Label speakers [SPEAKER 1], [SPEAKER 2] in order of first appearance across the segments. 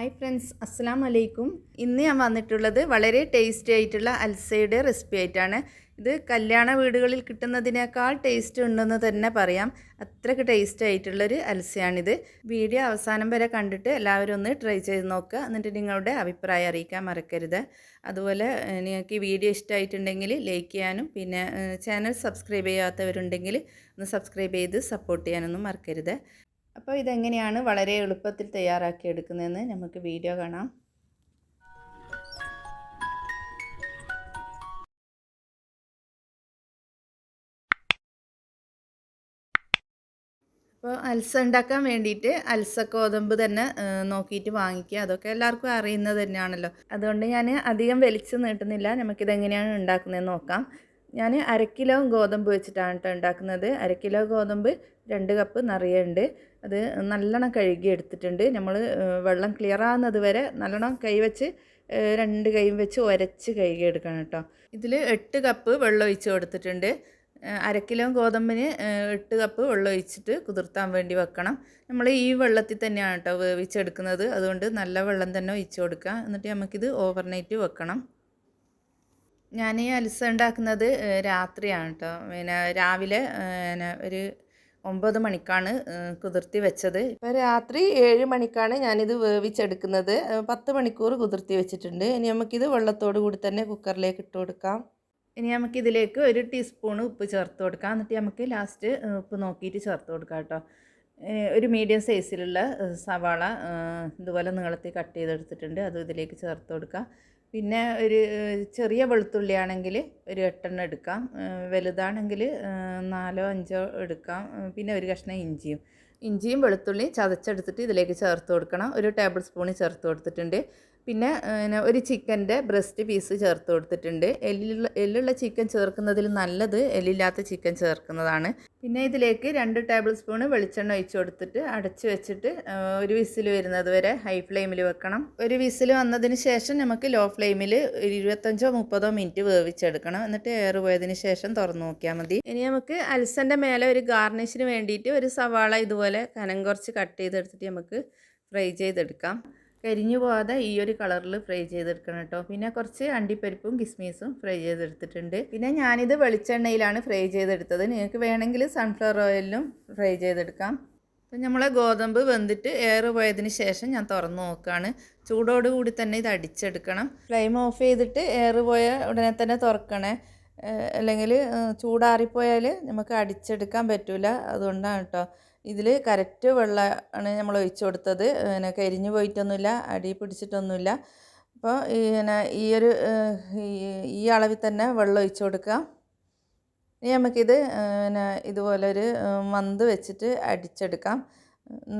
[SPEAKER 1] Hi friends അസ്സാം വലൈക്കും ഇന്ന് ഞാൻ വന്നിട്ടുള്ളത് വളരെ ടേസ്റ്റി ആയിട്ടുള്ള അൽസയുടെ റെസിപ്പി ആയിട്ടാണ്. ഇത് കല്യാണ വീടുകളിൽ കിട്ടുന്നതിനേക്കാൾ ടേസ്റ്റ് ഉണ്ടെന്ന് തന്നെ പറയാം. അത്രയ്ക്ക് ടേസ്റ്റ് ആയിട്ടുള്ളൊരു അൽസയാണിത്. വീഡിയോ അവസാനം വരെ കണ്ടിട്ട് എല്ലാവരും ഒന്ന് ട്രൈ ചെയ്ത് നോക്കുക എന്നിട്ട് നിങ്ങളുടെ അഭിപ്രായം അറിയിക്കാൻ മറക്കരുത്. അതുപോലെ നിങ്ങൾക്ക് ഈ വീഡിയോ ഇഷ്ടമായിട്ടുണ്ടെങ്കിൽ ലൈക്ക് ചെയ്യാനും പിന്നെ ചാനൽ സബ്സ്ക്രൈബ് ചെയ്യാത്തവരുണ്ടെങ്കിൽ ഒന്ന് സബ്സ്ക്രൈബ് ചെയ്ത് സപ്പോർട്ട് ചെയ്യാനൊന്നും മറക്കരുത്. അപ്പോൾ ഇതെങ്ങനെയാണ് വളരെ എളുപ്പത്തിൽ തയ്യാറാക്കി എടുക്കുന്നതെന്ന് നമുക്ക് വീഡിയോ കാണാം. അപ്പോൾ അൽസ ഉണ്ടാക്കാൻ വേണ്ടിയിട്ട് അൽസ ഗോതമ്പ് തന്നെ നോക്കിയിട്ട് വാങ്ങിക്കുക. അതൊക്കെ എല്ലാവർക്കും അറിയുന്നത് തന്നെയാണല്ലോ. അതുകൊണ്ട് ഞാൻ അധികം വലിച്ചു നീട്ടുന്നില്ല. നമുക്കിതെങ്ങനെയാണ് ഉണ്ടാക്കുന്നതെന്ന് നോക്കാം. ഞാൻ അര കിലോ ഗോതമ്പ് വെച്ചിട്ടാണ് കേട്ടോ ഉണ്ടാക്കുന്നത് അര കിലോ ഗോതമ്പ് രണ്ട് കപ്പ് നിറയുണ്ട് അത് നല്ലോണം കഴുകി എടുത്തിട്ടുണ്ട്. നമ്മൾ വെള്ളം ക്ലിയർ ആകുന്നത് വരെ നല്ലോണം കൈവച്ച് രണ്ട് കൈയും വെച്ച് ഉരച്ച് കഴുകി എടുക്കണം കേട്ടോ ഇതിൽ എട്ട് കപ്പ് വെള്ളം ഒഴിച്ച് കൊടുത്തിട്ടുണ്ട്. ഏഹ് അര കിലോ ഗോതമ്പിന് എട്ട് കപ്പ് വെള്ളം ഒഴിച്ചിട്ട് കുതിർത്താൻ വേണ്ടി വെക്കണം. നമ്മൾ ഈ വെള്ളത്തിൽ തന്നെയാണ് കേട്ടോ വേവിച്ചെടുക്കുന്നത്. അതുകൊണ്ട് നല്ല വെള്ളം തന്നെ ഒഴിച്ച് കൊടുക്കുക. എന്നിട്ട് നമുക്കിത് ഓവർനൈറ്റ് വെക്കണം. ഞാൻ ഈ അൽസ ഉണ്ടാക്കുന്നത് രാത്രിയാണ് കേട്ടോ പിന്നെ രാവിലെ പിന്നെ ഒരു ഒമ്പത് മണിക്കാണ് കുതിർത്തി വെച്ചത്. ഇപ്പോൾ രാത്രി ഏഴ് മണിക്കാണ് ഞാനിത് വേവിച്ചെടുക്കുന്നത്. പത്ത് മണിക്കൂർ കുതിർത്തി വെച്ചിട്ടുണ്ട്. ഇനി നമുക്കിത് വെള്ളത്തോട് കൂടി തന്നെ കുക്കറിലേക്ക് ഇട്ട് കൊടുക്കാം. ഇനി നമുക്ക് ഇതിലേക്ക് ഒരു ടീസ്പൂൺ ഉപ്പ് ചേർത്ത് കൊടുക്കാം. എന്നിട്ട് നമുക്ക് ലാസ്റ്റ് ഉപ്പ് നോക്കിയിട്ട് ചേർത്ത് കൊടുക്കാം കേട്ടോ ഒരു മീഡിയം സൈസിലുള്ള സവാള ഇതുപോലെ നീളത്തിൽ കട്ട് ചെയ്തെടുത്തിട്ടുണ്ട്. അതും ഇതിലേക്ക് ചേർത്ത് കൊടുക്കാം. പിന്നെ ഒരു ചെറിയ വെളുത്തുള്ളി ആണെങ്കിൽ ഒരു എട്ടെണ്ണം എടുക്കാം. വലുതാണെങ്കിൽ നാലോ അഞ്ചോ എടുക്കാം. പിന്നെ ഒരു കഷ്ണം ഇഞ്ചിയും. ഇഞ്ചിയും വെളുത്തുള്ളിയും ചതച്ചെടുത്തിട്ട് ഇതിലേക്ക് ചേർത്ത് കൊടുക്കണം. ഒരു ടേബിൾ സ്പൂണിൽ ചേർത്ത് കൊടുത്തിട്ടുണ്ട്. പിന്നെ ഒരു ചിക്കന്റെ ബ്രസ്റ്റ് പീസ് ചേർത്ത് കൊടുത്തിട്ടുണ്ട്. എല്ലുള്ള എല്ലുള്ള ചിക്കൻ ചേർക്കുന്നതിൽ നല്ലത് എല്ലില്ലാത്ത ചിക്കൻ ചേർക്കുന്നതാണ്. പിന്നെ ഇതിലേക്ക് രണ്ട് ടേബിൾ സ്പൂണ് വെളിച്ചെണ്ണ ഒഴിച്ച് കൊടുത്തിട്ട് അടച്ച് വെച്ചിട്ട് ഒരു വിസിൽ വരുന്നത് വരെ ഹൈ ഫ്ലെയിമിൽ വെക്കണം. ഒരു വിസിൽ വന്നതിന് ശേഷം നമുക്ക് ലോ ഫ്ലെയിമിൽ ഇരുപത്തഞ്ചോ മുപ്പതോ മിനിറ്റ് വേവിച്ചെടുക്കണം. എന്നിട്ട് എയർ പോയതിന് ശേഷം തുറന്നു നോക്കിയാൽ മതി. ഇനി നമുക്ക് അൽസന്റെ മേലെ ഒരു ഗാർണിഷിന് വേണ്ടിയിട്ട് ഒരു സവാള ഇതുപോലെ കനം കുറച്ച് കട്ട് ചെയ്തെടുത്തിട്ട് നമുക്ക് ഫ്രൈ ചെയ്തെടുക്കാം. കരിഞ്ഞു പോകാതെ ഈ ഒരു കളറിൽ ഫ്രൈ ചെയ്തെടുക്കണം കേട്ടോ. പിന്നെ കുറച്ച് അണ്ടിപ്പരിപ്പും കിസ്മീസും ഫ്രൈ ചെയ്തെടുത്തിട്ടുണ്ട്. പിന്നെ ഞാനിത് വെളിച്ചെണ്ണയിലാണ് ഫ്രൈ ചെയ്തെടുത്തത്. നിങ്ങൾക്ക് വേണമെങ്കിൽ സൺഫ്ലവർ ഓയിലിലും ഫ്രൈ ചെയ്തെടുക്കാം. അപ്പം നമ്മളെ ഗോതമ്പ് വെന്തിട്ട് എയർ പോയതിന് ശേഷം ഞാൻ തുറന്ന് നോക്കുകയാണ് ചൂടോടുകൂടി തന്നെ ഇത് അടിച്ചെടുക്കണം. ഫ്ലെയിം ഓഫ് ചെയ്തിട്ട് എയർ പോയ ഉടനെ തന്നെ തുറക്കണേ. അല്ലെങ്കിൽ ചൂടാറിപ്പോയാൽ നമുക്ക് അടിച്ചെടുക്കാൻ പറ്റില്ല അതുകൊണ്ടാണ് കേട്ടോ. ഇതിൽ കറക്റ്റ് വെള്ളമാണ് നമ്മൾ ഒഴിച്ചു കൊടുത്തത്. പിന്നെ കരിഞ്ഞു പോയിട്ടൊന്നുമില്ല അടി പിടിച്ചിട്ടൊന്നുമില്ല. അപ്പോൾ പിന്നെ ഈ ഒരു ഈ- അളവിൽ തന്നെ വെള്ളം ഒഴിച്ചു കൊടുക്കുക. ഇനി നമുക്കിത് പിന്നെ ഇതുപോലൊരു മന്ത് വെച്ചിട്ട് അടിച്ചെടുക്കാം.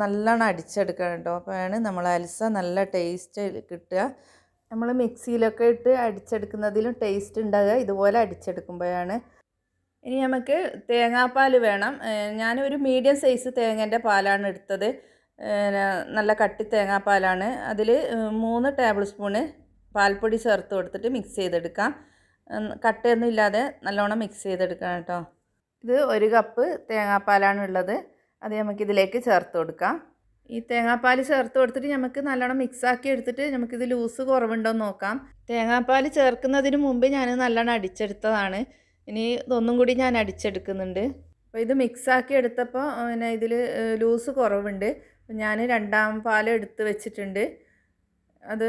[SPEAKER 1] നല്ലോണം അടിച്ചെടുക്കണം കേട്ടോ. അപ്പോഴാണ് നമ്മൾ അൽസ നല്ല ടേസ്റ്റ് കിട്ടുക. നമ്മൾ മിക്സിയിലൊക്കെ ഇട്ട് അടിച്ചെടുക്കുന്നതിലും ടേസ്റ്റ് ഉണ്ടാകുക. ഇതുപോലെ അടിച്ചെടുക്കുമ്പോഴാണ് ഇനി നമുക്ക് തേങ്ങാപ്പാൽ വേണം. ഞാനൊരു മീഡിയം സൈസ് തേങ്ങേന്റെ പാലാണ് എടുത്തത്. നല്ല കട്ടി തേങ്ങാപ്പാലാണ്. അതിൽ മൂന്ന് ടേബിൾ സ്പൂണ് പാൽപ്പൊടി ചേർത്ത് കൊടുത്തിട്ട് മിക്സ് ചെയ്തെടുക്കാം. കട്ടയൊന്നും ഇല്ലാതെ നല്ലോണം മിക്സ് ചെയ്തെടുക്കണം കേട്ടോ. ഇത് ഒരു കപ്പ് തേങ്ങാപ്പാലാണ് ഉള്ളത്. അത് നമുക്ക് ഇതിലേക്ക് ചേർത്ത് കൊടുക്കാം. ഈ തേങ്ങാപ്പാൽ ചേർത്ത് കൊടുത്തിട്ട് നമുക്ക് നല്ലോണം മിക്സാക്കി എടുത്തിട്ട് നമുക്കിത് ലൂസ് കുറവുണ്ടോ എന്ന് നോക്കാം. തേങ്ങാപ്പാൽ ചേർക്കുന്നതിന് മുമ്പ് ഞാൻ നല്ലോണം അടിച്ചെടുത്തതാണ്. ഇനി ഇതൊന്നും കൂടി ഞാൻ അടിച്ചെടുക്കുന്നുണ്ട്. അപ്പോൾ ഇത് മിക്സാക്കി എടുത്തപ്പോൾ പിന്നെ ഇതിൽ ലൂസ് കുറവുണ്ട്. ഞാൻ രണ്ടാം പാൽ എടുത്ത് വെച്ചിട്ടുണ്ട്. അത്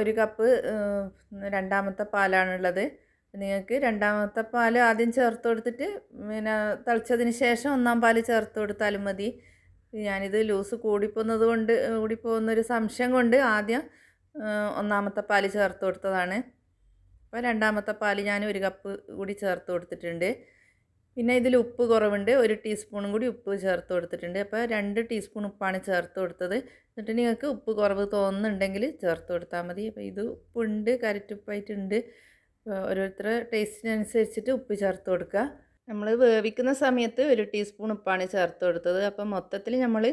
[SPEAKER 1] ഒരു കപ്പ് രണ്ടാമത്തെ പാലാണുള്ളത്. നിങ്ങൾക്ക് രണ്ടാമത്തെ പാൽ ആദ്യം ചേർത്ത് കൊടുത്തിട്ട് പിന്നെ തിളച്ചതിന് ശേഷം ഒന്നാം പാൽ ചേർത്ത് കൊടുത്താലും മതി. ഞാനിത് ലൂസ് കൂടിപ്പോകുന്നത് കൊണ്ട് കൂടിപ്പോകുന്നൊരു സംശയം കൊണ്ട് ആദ്യം ഒന്നാമത്തെ പാൽ ചേർത്ത് കൊടുത്തതാണ്. അപ്പോൾ രണ്ടാമത്തെ പാൽ ഞാൻ ഒരു കപ്പ് കൂടി ചേർത്ത് കൊടുത്തിട്ടുണ്ട്. പിന്നെ ഇതിൽ ഉപ്പ് കുറവുണ്ട്. ഒരു ടീസ്പൂണും കൂടി ഉപ്പ് ചേർത്ത് കൊടുത്തിട്ടുണ്ട്. അപ്പോൾ രണ്ട് ടീസ്പൂൺ ഉപ്പാണ് ചേർത്ത് കൊടുത്തത്. എന്നിട്ട് നിങ്ങൾക്ക് ഉപ്പ് കുറവ് തോന്നുന്നുണ്ടെങ്കിൽ ചേർത്ത് കൊടുത്താൽ മതി. അപ്പോൾ ഇത് ഉപ്പുണ്ട് കരറ്റുപ്പായിട്ടുണ്ട്. ഓരോരുത്തരുടെ ടേസ്റ്റിനനുസരിച്ചിട്ട് ഉപ്പ് ചേർത്ത് കൊടുക്കുക. നമ്മൾ വേവിക്കുന്ന സമയത്ത് ഒരു ടീസ്പൂൺ ഉപ്പാണ് ചേർത്ത് കൊടുത്തത്. അപ്പം മൊത്തത്തിൽ നമ്മൾ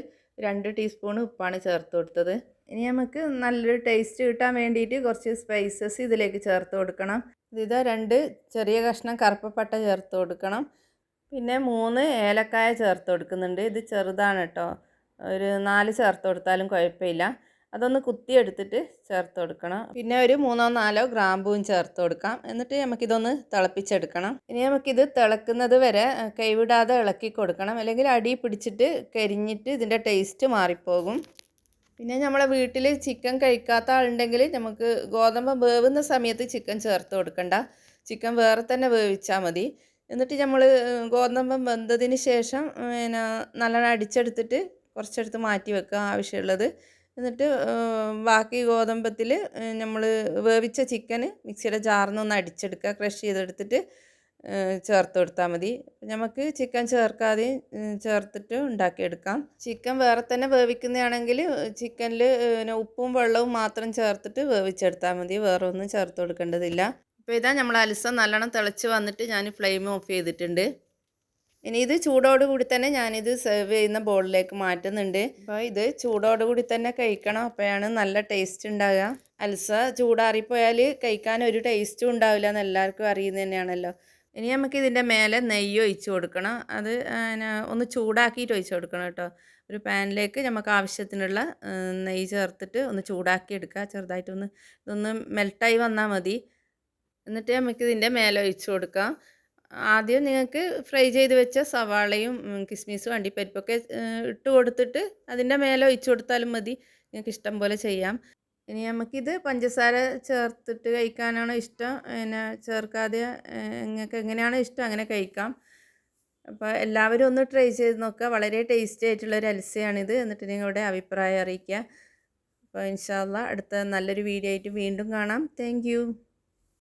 [SPEAKER 1] രണ്ട് ടീസ്പൂൺ ഉപ്പാണ് ചേർത്ത് കൊടുത്തത്. ഇനി നമുക്ക് നല്ലൊരു ടേസ്റ്റ് കിട്ടാൻ വേണ്ടിയിട്ട് കുറച്ച് സ്പൈസസ് ഇതിലേക്ക് ചേർത്ത് കൊടുക്കണം. ഇതാ രണ്ട് ചെറിയ കഷ്ണം കറുപ്പപ്പട്ട ചേർത്ത് കൊടുക്കണം. പിന്നെ മൂന്ന് ഏലക്കായ ചേർത്ത് കൊടുക്കുന്നുണ്ട്. ഇത് ചെറുതാണ് കേട്ടോ ഒരു നാല് ചേർത്ത് കൊടുത്താലും കുഴപ്പമില്ല. അതൊന്ന് കുത്തിയെടുത്തിട്ട് ചേർത്ത് കൊടുക്കണം. പിന്നെ ഒരു മൂന്നോ നാലോ ഗ്രാമ്പൂവും ചേർത്ത് കൊടുക്കാം. എന്നിട്ട് നമുക്കിതൊന്ന് തിളപ്പിച്ചെടുക്കണം. ഇനി നമുക്കിത് തിളക്കുന്നത് വരെ കൈവിടാതെ ഇളക്കി കൊടുക്കണം. അല്ലെങ്കിൽ അടി പിടിച്ചിട്ട് കരിഞ്ഞിട്ട് ഇതിന്റെ ടേസ്റ്റ് മാറിപ്പോകും. പിന്നെ നമ്മളെ വീട്ടിൽ ചിക്കൻ കഴിക്കാത്ത ആളുണ്ടെങ്കിൽ നമുക്ക് ഗോതമ്പ് വേവുന്ന സമയത്ത് ചിക്കൻ ചേർത്ത് കൊടുക്കണ്ട. ചിക്കൻ വേറെ തന്നെ വേവിച്ചാൽ മതി. എന്നിട്ട് നമ്മൾ ഗോതമ്പം വെന്തതിന് ശേഷം പിന്നെ നല്ലോണം അടിച്ചെടുത്തിട്ട് കുറച്ചെടുത്ത് മാറ്റി വെക്കുക ആവശ്യമുള്ളത്. എന്നിട്ട് ബാക്കി ഗോതമ്പത്തിൽ നമ്മൾ വേവിച്ച ചിക്കന് മിക്സിയുടെ ജാറിനൊന്ന് അടിച്ചെടുക്കുക. ക്രഷ് ചെയ്തെടുത്തിട്ട് ചേർത്ത് കൊടുത്താൽ മതി. നമുക്ക് ചിക്കൻ ചേർക്കാതെ ചേർത്തിട്ട് ഉണ്ടാക്കിയെടുക്കാം. ചിക്കൻ വേറെ തന്നെ വേവിക്കുന്നതാണെങ്കിൽ ചിക്കനിൽ പിന്നെ ഉപ്പും വെള്ളവും മാത്രം ചേർത്തിട്ട് വേവിച്ചെടുത്താൽ മതി. വേറെ ഒന്നും ചേർത്ത് കൊടുക്കേണ്ടതില്ല. ഇപ്പോൾ ഇതാ നമ്മൾ അലസം നല്ലോണം തിളച്ച് വന്നിട്ട് ഞാൻ ഫ്ലെയിം ഓഫ് ചെയ്തിട്ടുണ്ട്. ഇനി ഇത് ചൂടോടുകൂടി തന്നെ ഞാനിത് സെർവ് ചെയ്യുന്ന ബോളിലേക്ക് മാറ്റുന്നുണ്ട്. അപ്പോൾ ഇത് ചൂടോടുകൂടി തന്നെ കഴിക്കണം. അപ്പോഴാണ് നല്ല ടേസ്റ്റ് ഉണ്ടാകുക അൽസ ചൂടാറിപ്പോയാൽ കഴിക്കാൻ ഒരു ടേസ്റ്റും ഉണ്ടാവില്ല എന്ന് എല്ലാവർക്കും അറിയുന്നത് തന്നെയാണല്ലോ. ഇനി നമുക്ക് ഇതിന്റെ മേലെ നെയ്യ് ഒഴിച്ച് കൊടുക്കണം. അത് ഒന്ന് ചൂടാക്കിയിട്ട് ഒഴിച്ച് കൊടുക്കണം കേട്ടോ. ഒരു പാനിലേക്ക് നമുക്ക് ആവശ്യത്തിനുള്ള നെയ്യ് ചേർത്തിട്ട് ഒന്ന് ചൂടാക്കി എടുക്കുക. ചെറുതായിട്ടൊന്ന് ഇതൊന്ന് മെൽട്ടായി വന്നാൽ മതി. എന്നിട്ട് നമുക്ക് ഇതിന്റെ മേലെ ഒഴിച്ച് കൊടുക്കാം. ആദ്യം നിങ്ങൾക്ക് ഫ്രൈ ചെയ്ത് വെച്ച സവാളയും കിസ്മിസും അണ്ടിപ്പരിപ്പൊക്കെ ഇട്ട് കൊടുത്തിട്ട് അതിന്റെ മേലെ ഒഴിച്ചു കൊടുത്താലും മതി. നിങ്ങൾക്ക് ഇഷ്ടം പോലെ ചെയ്യാം. ഇനി നമുക്കിത് പഞ്ചസാര ചേർത്തിട്ട് കഴിക്കാനാണോ ഇഷ്ടം? പിന്നെ ചേർക്കാതെ നിങ്ങൾക്ക് എങ്ങനെയാണോ ഇഷ്ടം അങ്ങനെ കഴിക്കാം. അപ്പോൾ എല്ലാവരും ഒന്ന് ട്രൈ ചെയ്ത് നോക്കുക. വളരെ ടേസ്റ്റി ആയിട്ടുള്ള ഒരു അൽസയാണിത്. എന്നിട്ട് നിങ്ങളുടെ അഭിപ്രായം അറിയിക്കുക. അപ്പോൾ ഇൻഷാല്ല അടുത്ത നല്ലൊരു വീഡിയോ ആയിട്ട് വീണ്ടും കാണാം. താങ്ക്